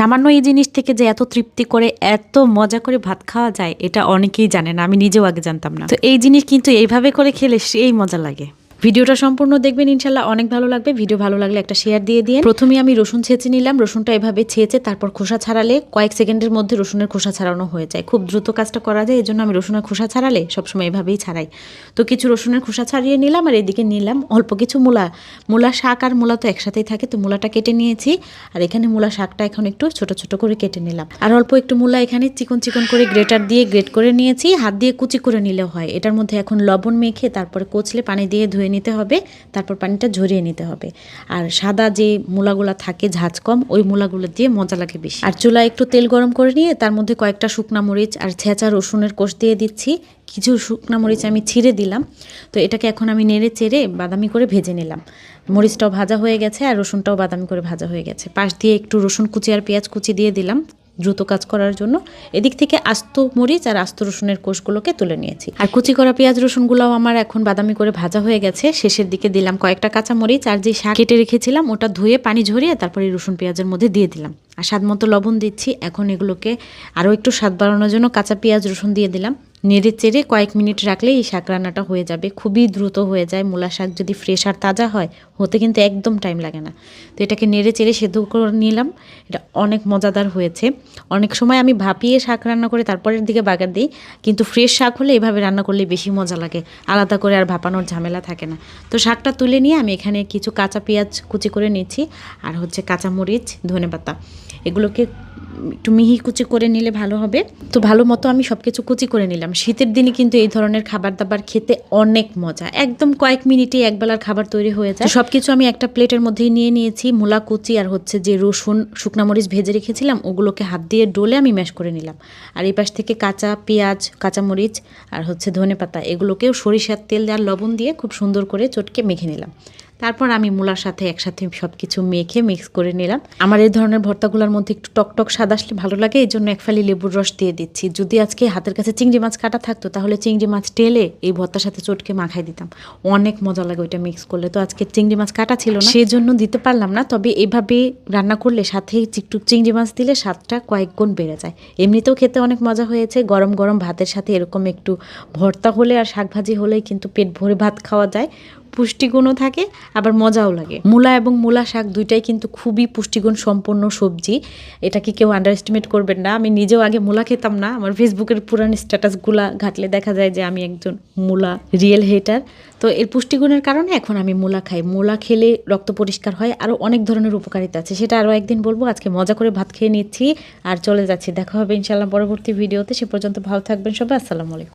সামান্য এই জিনিস থেকে যে এত তৃপ্তি করে, এত মজা করে ভাত খাওয়া যায়, এটা অনেকেই জানে না। আমি নিজেও আগে জানতাম না। তো এই জিনিস কিন্তু এইভাবে করে খেলে সেই মজা লাগে। ভিডিওটা সম্পূর্ণ দেখবেন, ইনশাল্লাহ অনেক ভালো লাগবে। ভিডিও ভালো লাগলে একটা শেয়ার দিয়ে দিয়ে প্রথমে আমি রসুন ছেঁচে নিলাম। রসুনটা এভাবে ছেঁচে তারপর খোসা ছাড়ালে কয়েক সেকেন্ডের মধ্যে রসুনের খোসা ছাড়ানো হয়ে যায়। খুব দ্রুত কাজটা করা যায় এই জন্য আমি রসুনের খোসা ছাড়ালে সবসময় এভাবেই ছাড়াই। তো কিছু রসুনের খোসা ছাড়িয়ে নিলাম আর এদিকে নিলাম অল্প কিছু মূলা। মূলা শাক আর মূলা তো একসাথেই থাকে, তো মূলাটা কেটে নিয়েছি। আর এখানে মূলা শাকটা এখন একটু ছোট ছোট করে কেটে নিলাম। আর অল্প একটু মূলা এখানে চিকন চিকন করে গ্রেটার দিয়ে গ্রেট করে নিয়েছি। হাত দিয়ে কুচি করে নিলেও হয়। এটার মধ্যে এখন লবণ মেখে তারপরে কচলে পানি দিয়ে ধুয়ে নিতে হবে, তারপর পানিটা ঝরিয়ে নিতে হবে। আর সাদা যে মূলাগুলা থাকে, ঝাঁজ কম, ওই মূলাগুলো দিয়ে মজা লাগে বেশি। আর চুলা একটু তেল গরম করে নিয়ে, তার মধ্যে কয়েকটা শুকনা মরিচ আর ছেঁচা রসুনের কোষ দিয়ে দিচ্ছি। কিছু শুকনা মরিচ আমি ছিঁড়ে দিলাম, তো এটাকে এখন আমি নেড়ে চেড়ে বাদামি করে ভেজে নিলাম। মরিচটাও ভাজা হয়ে গেছে আর রসুনটাও বাদামি করে ভাজা হয়ে গেছে। পাশ দিয়ে একটু রসুন কুচি আর পেঁয়াজ কুচি দিয়ে দিলাম। দ্রুত কাজ করার জন্য। এদিক থেকে আস্ত মরিচ আর আস্ত রসুনের কোষগুলোকে তুলে নিয়েছি। আর কুচি করা পেঁয়াজ রসুনগুলোও আমার এখন বাদামি করে ভাজা হয়ে গেছে। শেষের দিকে দিলাম কয়েকটা কাঁচা মরিচ আর যে শাক কেটে রেখেছিলাম, ওটা ধুয়ে পানি ঝরিয়ে তারপরে রসুন পেঁয়াজের মধ্যে দিয়ে দিলাম। আর স্বাদ মতো লবণ দিচ্ছি। এখন এগুলোকে আরও একটু স্বাদ বাড়ানোর জন্য কাঁচা পেঁয়াজ রসুন দিয়ে দিলাম। নেড়ে চেড়ে কয়েক মিনিট রাখলে এই শাক রান্নাটা হয়ে যাবে। খুবই দ্রুত হয়ে যায়। মূলা শাক যদি ফ্রেশ আর তাজা হয়, হতে কিন্তু একদম টাইম লাগে না। তো এটাকে নেড়ে চেড়ে সেদ্ধ করে নিলাম। এটা অনেক মজাদার হয়েছে। অনেক সময় আমি ভাপিয়ে শাক রান্না করে তারপরের দিকে বাগার দিই, কিন্তু ফ্রেশ শাক হলে এভাবে রান্না করলে বেশি মজা লাগে। আলাদা করে আর ভাপানোর ঝামেলা থাকে না। তো শাকটা তুলে নিয়ে আমি এখানে কিছু কাঁচা পেঁয়াজ কুচি করে নিচ্ছি। আর হচ্ছে কাঁচা মরিচ ধনে পাতা এগুলোকে একটু মিহি কুচি করে নিলে ভালো হবে। তো ভালো মতো আমি সব কিছু কুচি করে নিলাম। শীতের দিনে কিন্তু এই ধরনের খাবার দাবার খেতে অনেক মজা। একদম কয়েক মিনিটে একবেলার খাবার তৈরি হয়ে যায়। সব কিছু আমি একটা প্লেটের মধ্যেই নিয়ে নিয়েছি। মূলা কুচি আর হচ্ছে যে রসুন, শুকনা মরিচ ভেজে রেখেছিলাম। ওগুলোকে হাত দিয়ে ডোলে আমি ম্যাশ করে নিলাম। আর এই পাশ থেকে কাঁচা পেঁয়াজ, কাঁচা মরিচ আর হচ্ছে ধনে পাতা, এগুলোকেও সরিষার তেল আর লবণ দিয়ে খুব সুন্দর করে চটকে মেখে নিলাম। তারপর আমি মূলার সাথে একসাথে সব কিছু মেখে মিক্স করে নিলাম। আমার এই ধরনের ভর্তাগুলোর মধ্যে একটু টকটক স্বাদ আসলে ভালো লাগে এই জন্য এক ফালি লেবুর রস দিয়ে দিচ্ছি। যদি আজকে হাতের কাছে চিংড়ি মাছ কাটা থাকতো, তাহলে চিংড়ি মাছ টেলে এই ভর্তার সাথে চটকে মাখাই দিতাম। অনেক মজা লাগে ওইটা মিক্স করলে। তো আজকে চিংড়ি মাছ কাটা ছিল না সেই জন্য দিতে পারলাম না, তবে এভাবে রান্না করলে সাথে একটু চিংড়ি মাছ দিলে স্বাদটা কয়েক গুণ বেড়ে যায়। এমনিতেও খেতে অনেক মজা হয়েছে, গরম গরম ভাতের সাথে এরকম একটু ভর্তা হলে আর শাক ভাজি হলেই কিন্তু পেট ভরে ভাত খাওয়া যায়। পুষ্টিগুণও থাকে, আবার মজাও লাগে। মূলা এবং মূলা শাক দুইটাই কিন্তু খুবই পুষ্টিগুণ সম্পন্ন সবজি। এটা কি কেউ আন্ডার এস্টিমেট করবেন না। আমি নিজেও আগে মূলা খেতাম না। আমার ফেসবুকের পুরান স্ট্যাটাসগুলা ঘাটলে দেখা যায় যে আমি একজন মূলা রিয়েল হেটার তো এর পুষ্টিগুণের কারণে এখন আমি মূলা খাই। মূলা খেলে রক্ত পরিষ্কার হয়। আরও অনেক ধরনের উপকারিতা আছে। সেটা আরও একদিন বলব। আজকে মজা করে ভাত খেয়ে নিচ্ছি। আর চলে যাচ্ছি। দেখা হবে ইনশাল্লাহ পরবর্তী ভিডিওতে। সে পর্যন্ত ভালো থাকবেন সবাই। আসসালামু আলাইকুম।